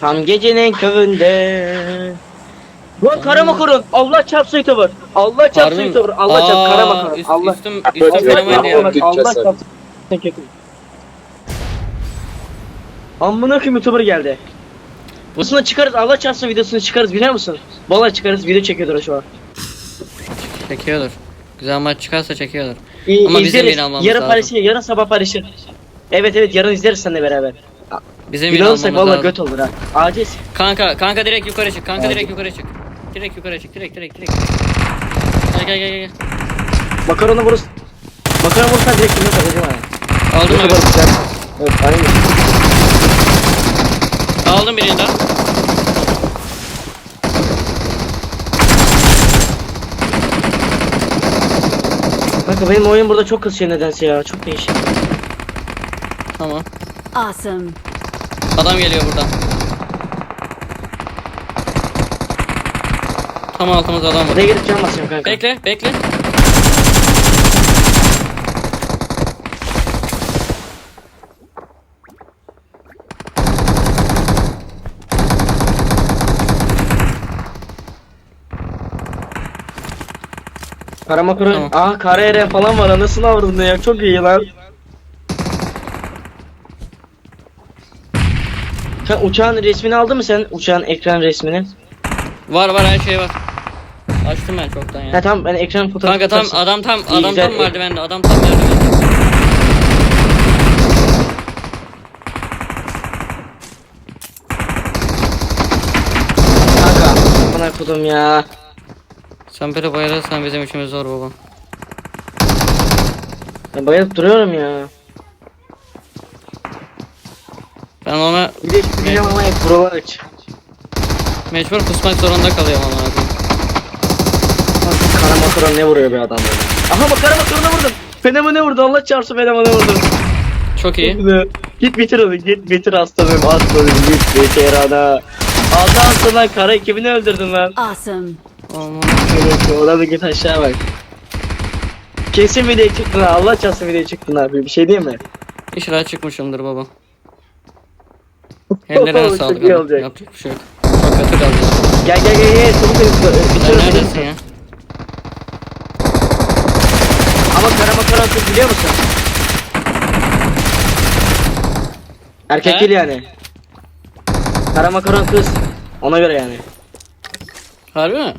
Tam gecenin köründe. Lan kara makaron. Allah çarpsın YouTuber. Allah çarpsın Harbi mi? YouTuber. Allah çarpsın Aa, kara makaron. üst- Allah. üstüm, Allah üstüm çarpsın. fenomen ya. Allah Allah çarpsın. kötü. Amına koyayım YouTuber geldi. Busuna çıkarız Allah çarpsın videosunu çıkarız biliyor musun? Vallahi çıkarız video çekiyordur şu an. Çekiyordur. Güzel maç çıkarsa çekiyordur. İyi, Ama bizim izleriz. yine almamız Yarın lazım. paylaşır, yarın sabah paylaşır. Evet evet yarın izleriz seninle beraber. Bizim yine almamız valla lazım. göt olur ha. Aciz. Kanka, kanka direkt yukarı çık. Kanka Aldım. direkt yukarı çık. Direkt yukarı çık. Direkt direkt direkt. Gel gel gel gel. Makaronu vururuz. Makaronu vurursan direkt kimden satacağım ha. Aldın mı? YouTuber güzel. Evet aynen. Aldım birini daha. Kanka benim oyun burada çok kasıyor nedense ya. Çok değişik. Tamam. Awesome. Adam geliyor buradan. Tam altımızda adam var. Oraya gidip can basıyorum kanka. Bekle, bekle. Kara makaron. Tamam. Aa kara eren falan var anasını avradın ya. Çok iyi lan. Sen uçağın resmini aldın mı sen? Uçağın ekran resmini. Var var her şey var. Açtım ben çoktan Ha ya. tamam ben ekran fotoğrafı Kanka tam tutarsın. adam tam İyi, adam güzel. tam merdivende. Adam tam merdivende. Kanka. Bana kodum ya. Sen böyle bayılırsan bizim işimiz zor baba. Ben bayılıp duruyorum ya. Ben ona Bir de çıkacağım ama hep buralar aç. mecbur kusmak zorunda kalıyorum ama abi. Kara makaron ne vuruyor be adam böyle. Aha bak kara makarona vurdum. Fenomene vurdu Allah çarpsın fenomene vurdu. Çok iyi. Git bitir onu git bitir aslanım aslanım git bitir ana. Adamsın lan kara ekibini öldürdün lan. Awesome. Aman. Evet, Ona da git aşağı bak. Kesin video çıktın ha Allah çarpsın video çıktın abi bir şey değil mi? İnşallah çıkmışımdır baba. Ellerine sağlık iyi olacak. yapacak bir şey yok. Çok kötü kaldı. Gel gel gel gel çabuk hızlı bitir Sen neredesin bitir. ya? Ama kara makaron kız biliyor musun? Erkek He? değil yani. Kara makaron kız. Ona göre yani. Harbi mi?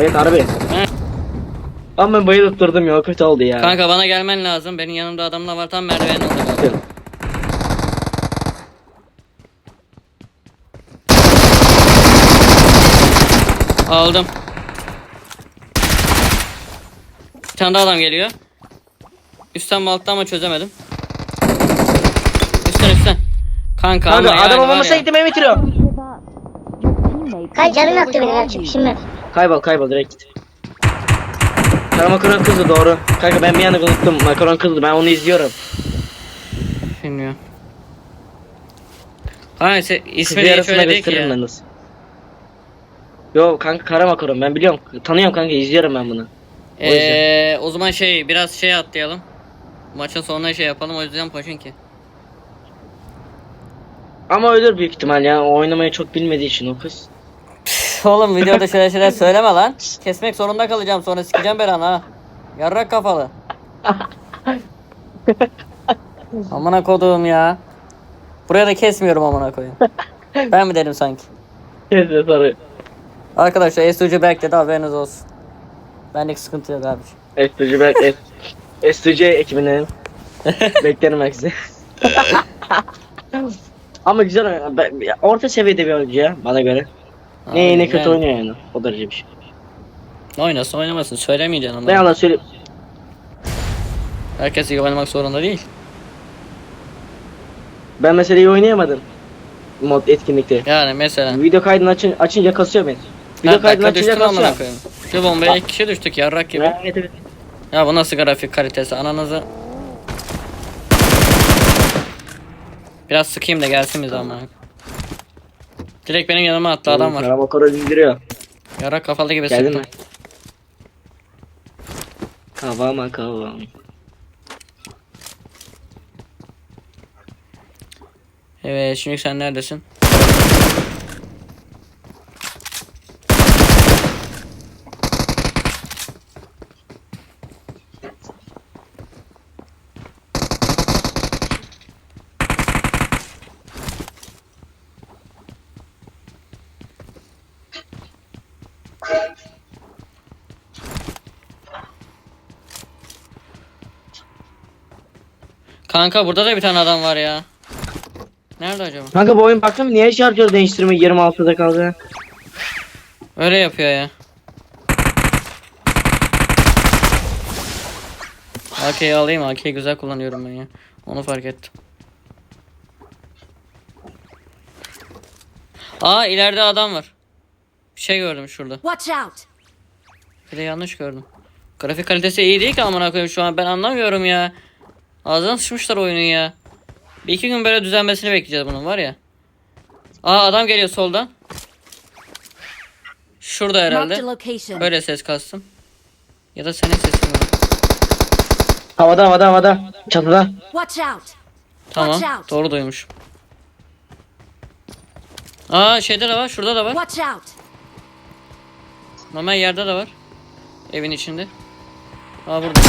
Evet harbi. He. Ama ben bayılıp durdum ya kötü oldu ya. Kanka bana gelmen lazım. Benim yanımda adamlar var tam merdivenin orada. Aldım. Bir tane daha adam geliyor. Üstten mi alttan mı çözemedim. Üstten üstten. Kanka, Kanka ama yani adam var olmamasa ya. gittim beni bitiriyor. Kay canım yaktı beni ben şimdi. Kaybol kaybol direkt git. Kara makaron kızdı doğru. Kanka ben bir anda unuttum. Makaron kızdı ben onu izliyorum. Bilmiyorum. Kanka se- ismi Kızı hiç yarısına öyle değil ki gösteririm ya. ben nasıl. Yo kanka kara makaron ben biliyorum. Tanıyorum kanka izliyorum ben bunu. O. Ee, o zaman şey biraz şey atlayalım. Maçın sonuna şey yapalım o yüzden Paşinki. Ama ölür büyük ihtimal ya. O oynamayı çok bilmediği için o kız. Oğlum videoda şöyle şeyler söyleme lan. Kesmek zorunda kalacağım sonra sikeceğim belanı ha. Yarrak kafalı. amına koduğum ya. Buraya da kesmiyorum amına koyayım. Ben mi dedim sanki? Neyse sarı. Arkadaşlar SUC Berk dedi haberiniz olsun. Benlik sıkıntı yok abi. Estücü ben est Estücü ekibine beklerim herkese. Ama güzel. Ben- Orta seviyede bir oyuncu ya bana göre. Ne iyi ne kötü Yani oynuyor yani. O derece bir şey. Oynasın oynamasın söylemeyeceksin ama. Ne yalan söyleyeyim. Herkes iyi oynamak zorunda değil. Ben mesela iyi oynayamadım. Mod etkinlikte. Yani mesela. Video kaydını açın, açınca kasıyor beni. Açınca düştün amına kasıyor. koyayım. Şu bombaya iki kişi düştük yarrak gibi. Evet, evet. Ya bu nasıl grafik kalitesi ananızı. Biraz sıkayım da gelsin bize ama. Direkt benim yanıma attı adam var. Araba koro indiriyor. Yarak kafalı gibi Geldin sıktım. mi? Kavama kavam. Evet şimdi sen neredesin? Kanka burada da bir tane adam var ya. Nerede acaba? Kanka bu oyun baktım niye şarjör değiştirme 26'da kaldı? Öyle yapıyor ya. AK'yi alayım. AK'yi güzel kullanıyorum ben ya. Onu fark ettim. Aa ileride adam var. Bir şey gördüm şurada. Watch out! Bir de yanlış gördüm. Grafik kalitesi iyi değil ki amına koyayım şu an ben anlamıyorum ya. Ağzına sıçmışlar oyunun ya. Bir iki gün böyle düzelmesini bekleyeceğiz bunun var ya. Aa adam geliyor soldan. Şurada herhalde. location. Öyle ses kastım. Ya da senin sesin var. Havada havada havada. Çatıda. Watch out! Tamam. Doğru duymuşum. Aa şeyde de var. Şurada da var. Watch out! Normal yerde de var. Evin içinde. Aa burada.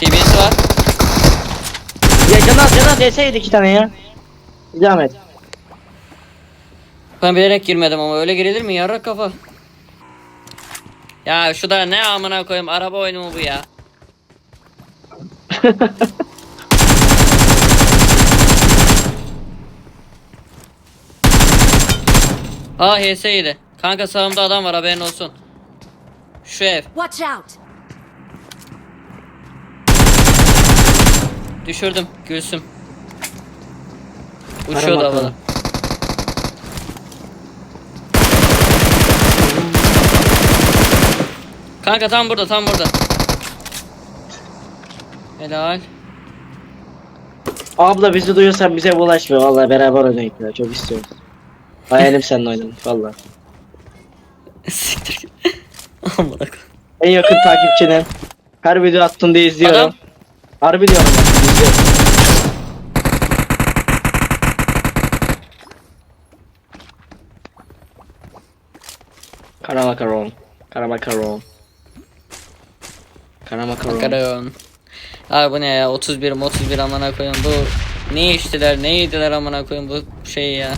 TBS var. Ya Canaz Canaz yeseydi iki tane ya. Devam et. Ben bilerek girmedim ama öyle girilir mi? Yarrak kafa. Ya şu da ne amına koyayım araba oyunu mu bu ya? Aa HS yedi. Kanka sağımda adam var haberin olsun. Şu ev. Watch out! Düşürdüm. Gülsüm. Arama Uçuyordu bakalım. havada. Kanka tam burada tam burada. Helal. Abla bizi duyuyorsan bize bulaşma vallahi beraber oynayalım ya çok istiyorum. Hayalim seninle oynamak valla. Siktir git. Amına koyayım. En yakın takipçinin. Her video diye izliyorum. Adam. Harbi diyorum izliyorum. Kara makaron. Kara makaron. Kara makaron. Bakarım. Abi bu ne ya 31 31 amına koyayım bu ne içtiler ne yediler amına koyayım bu şey ya.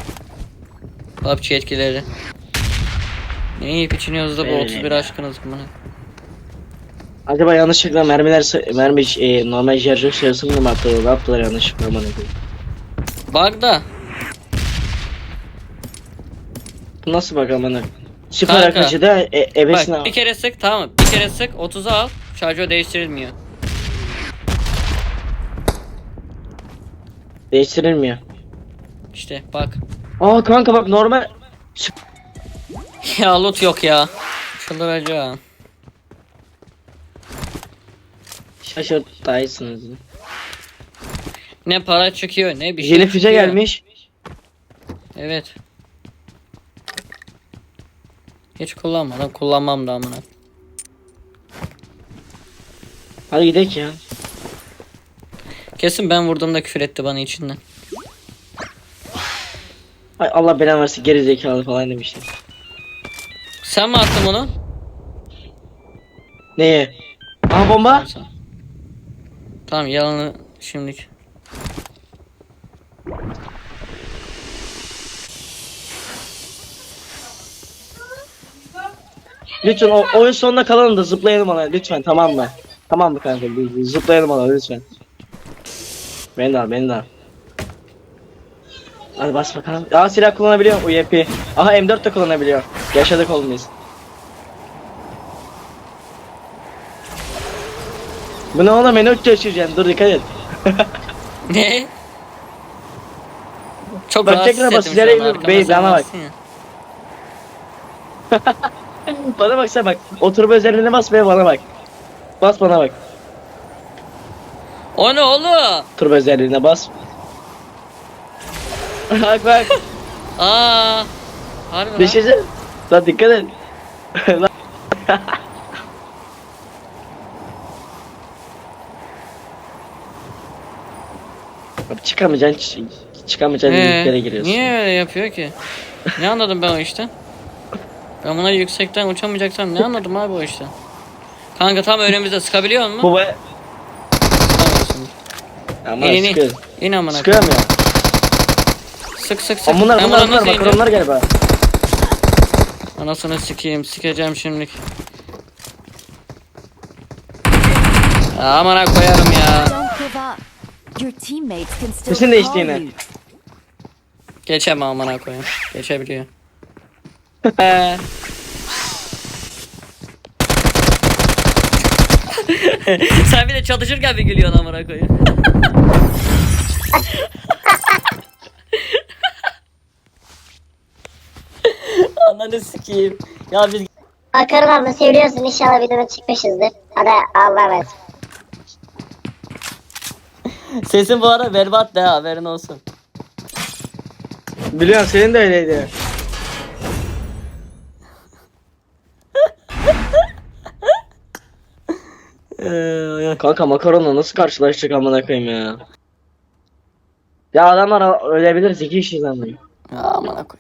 PUBG etkileri. Ne yiyip içiniyoruz da bu Öyle 31 ya. aşkınız amına. Acaba yanlışlıkla mermiler mermi e, normal şarjör sırasını mı attılar? Ne yaptılar yanlışlıkla aman. Bug da. Bu nasıl bak aman Kanka. arkadaşı da e, ebesine Bak bir kere sık tamam mı? Bir kere sık 30'a al. Şarjör değiştirilmiyor. değiştirilmiyor. İşte bak. Aa kanka bak normal ya loot yok ya. Çıldıracağım. Şaşırt dayısınız. Ne para çıkıyor ne bir şey füze çıkıyor. gelmiş. Evet. Hiç kullanmadım. Kullanmam da amına. Hadi gidelim ya. Kesin ben vurduğumda küfür etti bana içinden. Ay Allah belanı versin geri zekalı falan demiştim. Sen mi attın bunu? Neye? Aha bomba. Sen. Tamam yalanı şimdilik. Lütfen o oyun sonuna kalalım da zıplayalım ona lütfen tamam mı? Tamam mı kanka? Zıplayalım ona lütfen. Beni de al beni de al. Hadi bas bakalım. Aa silah kullanabiliyor UYP. Aha M4 de kullanabiliyor. Yaşadık oğlum biz. Bu ne oğlum beni uç yaşayacaksın dur dikkat et. Ne? Çok Bak, rahatsız tekrar ettim bas, şu an, bey, bana bak. bana bak sen bak. Oturma özelliğine bas ve bana bak. Bas bana bak. O ne oğlum? Oturma özelliğine bas. bak bak. Aa. Harbi lan. Düşeceğiz. Lan dikkat et. Çıkamayacaksın. ç- Çıkamayacaksın Ee, deliklere giriyorsun. niye öyle yapıyor ki? Ne anladım ben o işten? Ben buna yüksekten uçamayacaksam ne anladım abi o işten? Kanka tam önümüzde sıkabiliyor mu? Bu be. Ama İn in in. amına. Sıkıyorum ya. Sık sık sık. Ama bunlar bunlar bunlar bak onlar galiba. Anasını sikeyim. Sikeceğim şimdilik. Amına koyarım ya. Your teammates can still Sesin değişti call yine. you. Geçemem amına koyayım. Geçebiliyor. Ee. Sen bir de çalışırken bir gülüyorsun amına koyayım. Ananı sikeyim. Ya biz Bakarım abla seviyorsun inşallah videoda çıkmışızdır. Hadi Allah'a emanet. Sesin bu ara berbat de haberin olsun. Biliyorum senin de öyleydi. Ee, Kanka makaronla nasıl karşılaşacak amına koyayım ya. Ya adamlar ölebilir zeki işi zanlıyor. ya amına koy.